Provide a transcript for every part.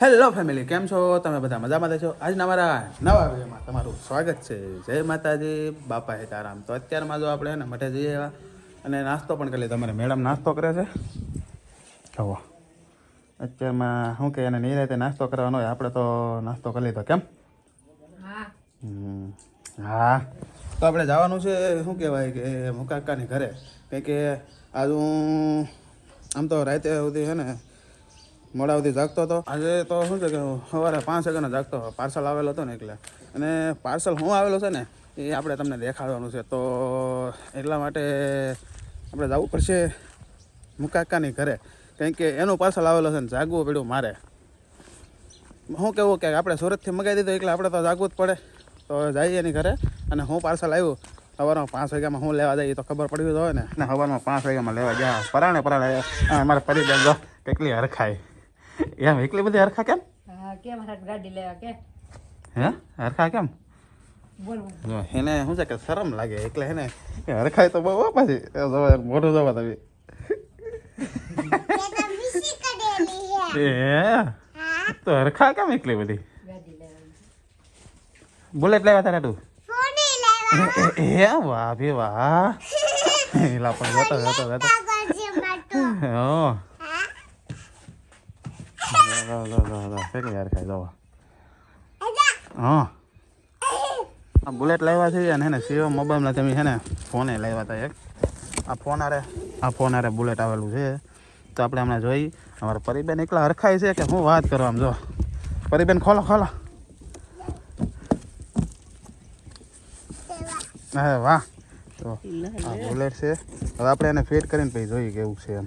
Hello family કેમ છો? તમે બધા મજામાં છો? આજના મારા નવા વિડીયોમાં તમારું સ્વાગત છે. જય માતાજી. બાપા હેતારામ તો અત્યારમાં જો આપણે ને મઠે જઈએ એવા અને નાસ્તો પણ કરી તમારે મેડમ નાસ્તો કરે છે? હવો અત્યારમાં શું કે એને નિરાતે નાસ્તો કરવાનો હોય આપણે તો નાસ્તો કરી લીધો. કેમ? હા. તો આપણે જવાનું છે શું કહેવાય કે મુકાકાની ઘરે. કંઈ કે આજ હું આમ તો રાતે સુધી છે ને મોડા સુધી જાગતો હતો. આજે તો શું છે કે સવારે પાંચ વાગ્યાનો જાગતો પાર્સલ આવેલો હતો ને એટલે. અને પાર્સલ હું આવેલો છે ને એ આપણે તમને દેખાડવાનું છે. તો એટલા માટે આપણે જવું પડશે મુકાકાની ઘરે. કારણ કે એનું પાર્સલ આવેલો છે ને જાગવું પડ્યું મારે. શું કેવું કે આપણે સુરતથી મગાવી દીધું એટલે આપણે તો જાગવું જ પડે. તો જઈએ એની ઘરે અને હું પાર્સલ આવ્યું સવારમાં પાંચ વાગ્યામાં હું લેવા જઈએ તો ખબર પડવી તો હોય ને. સવારમાં પાંચ વાગ્યામાં લેવા ગયા. પરાણે પરાણે આ અમારા પરિબેન જો કેટલી હરખાય એમ એટલી બધી હરખા કેમ? હા કેમ હાથ ગાડી લેવા કે? હે? હરખા કેમ? એને શું છે કે શરમ લાગે એટલે એને હરખાય તો બહુ પાછી. મોઢું જોવા તમે. એ તો હરખા કેમ એટલી બધી? બુલેટ લેવા તારે તું? એ વાહ ભી વાહ. એલા પણ જતો જતો જતો. હો જો હા. આ બુલેટ લાવ્યા છે અને એને સીઓ મોબાઈલમાં તમે છે ફોને લાવ્યા હતા એક. આ ફોન આરે, આ ફોન આરે બુલેટ આવેલું છે. તો આપણે હમણાં જોઈ, અમારા પરિબેન એકલા હરખાય છે કે હું વાત કરો આમ, જો. પરિબેન, ખોલો ખોલો. અરે વાહ. તો આ બુલેટ છે. હવે આપણે એને ફિટ કરીને પછી જોઈએ કેવું છે એમ.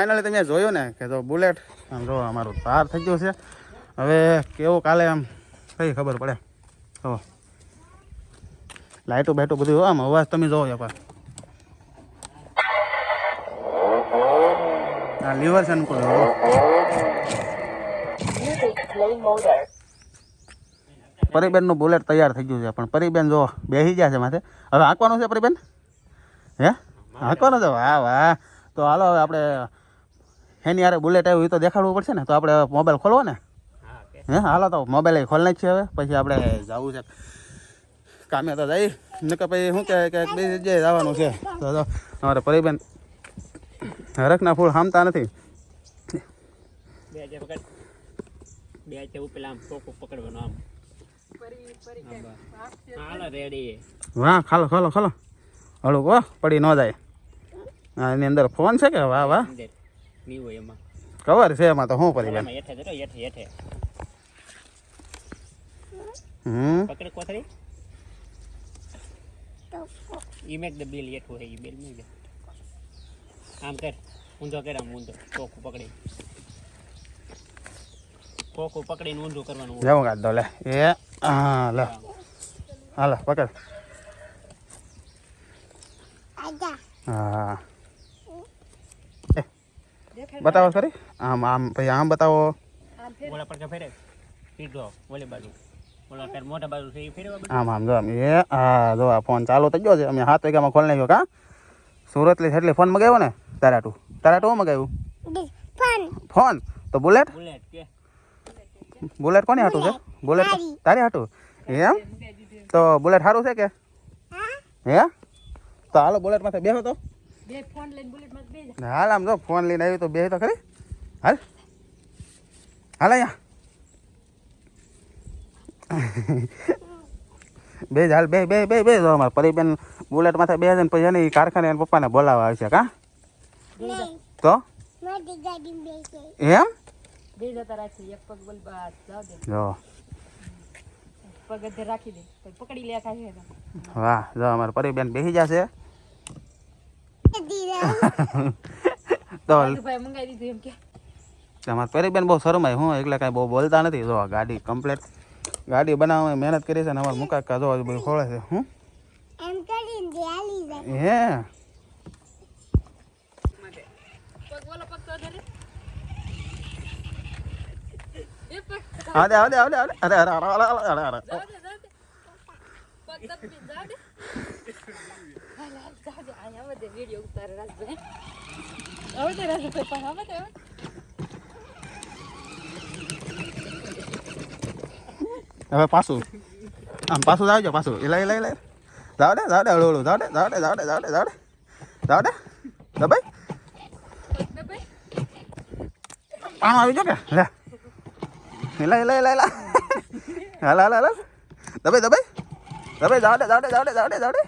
ફાઇનલી તમે જોયું ને કે તો બુલેટ આમ જો અમારું તાર થઈ ગયું છે. હવે કેવું કાલે આમ, કઈ ખબર પડે. હો. લાઇટો બાઇટો બધું આમ અવાજ તમે જોવો એકવાર. આ લીવર છે ને કોઈ પરીબેનનું બુલેટ તૈયાર થઈ ગયું છે, પણ પરીબેન જો બેસી ગયા છે માથે. હવે હાંકવાનું છે પરીબેન? હે? હાંકવાનું છે? વાહ વાહ. તો હાલો, હવે આપણે એની યારે બુલેટ આવ્યું એ તો દેખાડવું પડશે ને? તો આપણે મોબાઈલ ખોલવો ને? હે હાલો તો મોબાઈલ ખોલ નાખીએ હવે. પછી આપણે જવું છે. કામે તો જઈ નકર પછી શું કહે કે બીજી જગ્યાએ જવાનું છે. તો જો અમારે પરિબેન હરખના ફૂલ હામતા નથી. બે હાજર પકડ બે હાજર પેલા આમ ટોકું પકડવાનું આમ. વાહ ખાલો ખાલો ખાલો. હળું કો પડી ન જાય. એની અંદર ફોન છે કે? વાહ વાહ. નહીં હોય એમાં. કવર છે એમાં તો શું પરીબેન એમાં હેઠે જતો હેઠે હેઠે. હમ? પકડ કોથળી? ઈ મેક ધ બિલ હેઠું હે ઈ બિલ મેક દે આમ કર ઊંધો કર આમ ઊંધો. ટોકું પકડી. ટોકું પકડીને ઊંધું કરવાનું જવું કાઢ દો લે. એ હા લે. હાલો પકડ. હા. એ, બતાવો ખરી? આમ આમ ભાઈ આમ બતાવો. આમ ઓલા પર ફેરે? સીધો ઓલી બાજુ. ઓલા પર મોટા બાજુ છે ફેરવા આમ આમ જો આમ એ હા જો આ ફોન ચાલુ થઈ ગયો છે. અમે સાત વાગ્યામાં ખોલી નાખ્યો કા? સુરતથી એટલે ફોન મગાવ્યો ને? તારાટુ. તારાટું મગાવ્યું? ફોન. તો બુલેટ? બુલેટ કે. બુલેટ કોની હાટું છે? બુલેટ. તારી. હાટું? એમ? તો બુલેટ સારું છે કે? હે? તો હાલો બુલેટ માથે બેસો તો. બે ફોન લઈને બુલેટમાં બે જા હાલ આમ જો ફોન લઈને આવ્યું તો બે તો ખરી. હાલ. હાલ અહીંયા. બે જ હાલ બે બે બે બે જો. અમારે પરીબેન બુલેટ માથે બે જણ પછી એને ઈ કારખાને એના પપ્પાને બોલાવવા આવશે કા? તો? એમ? બે જતા રાખી એક પગ બોલ બસ દે. જો. પગ રાખી દે. પકડી લે વાહ જો અમારે પરીબેન બેસી જશે. તો ભાઈ મંગાવી દીધું એમ કે. અમારે પરીબેન બહુ શરમાય હું એટલે કાંઈ બહુ બોલતા નથી. જો ગાડી કમ્પ્લેટ ગાડી બનાવવામાં મહેનત કરી છે ને અમારે મુકાકા જો બધું ખોળે છે. હું? હે? અરે અરે અરે અરે અરે અરે. અરે અરે અરે જાવ દે જાવ દે પગ દબી જાવ દે હાલ હાલ જાવ દે આયા વધે વિડિયો ઉતારે રાજભાઈ હવે તે રાજભાઈ પણ હવે તે હવે પાછું આમ પાછું જાવજો પાછું એ લઈ લઈ લઈ જાવ દે જાવ દે હળું હળું જાવ દે જાવ દે જાવ દે જાવ દે જાવ દે જાવ દે દબાઈ પગ દબાઈ આમ આવી જો કે લે લઈ લઈ લઈ લા હાલ હાલ હાલ દબાઈ દબાઈ દબાઈ જાવ દે જાવ દે જાવ દે જાવ દે જાવ દે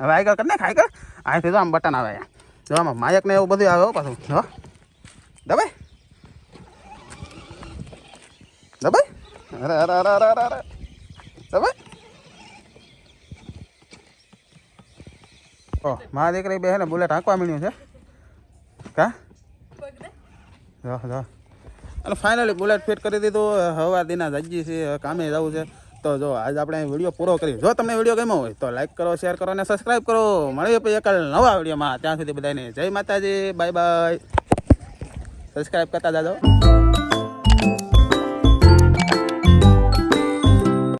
હવે આગળ કર, ને, ખાઈ કર અહીંથી તો આમ બટન આવે જો આમાં માયક ને એવું બધું આવે પાછું. જો. દબાઈ દબાઈ અરે અરે અરે અરે અરે અરે. દબાઈ ઓ, મારા દીકરી બે હે ને બુલેટ હાંકવા મળ્યું છે. કા? જો જો. અને ફાઇનલી બુલેટ ફિટ કરી દીધું. હવા દિના જજી છે કામે જવું છે. તો જો, આજ આપણે વીડિયો પૂરો કરી જો તમને વીડિયો ગમ્યો હોય, તો લાઈક કરો શેર કરો અને સબસ્ક્રાઈબ કરો. મળીએ પછી એક નવા વિડીયોમાં. ત્યાં સુધી બધાને જય માતાજી. બાય બાય સબસ્ક્રાઈબ કરતા જાજો.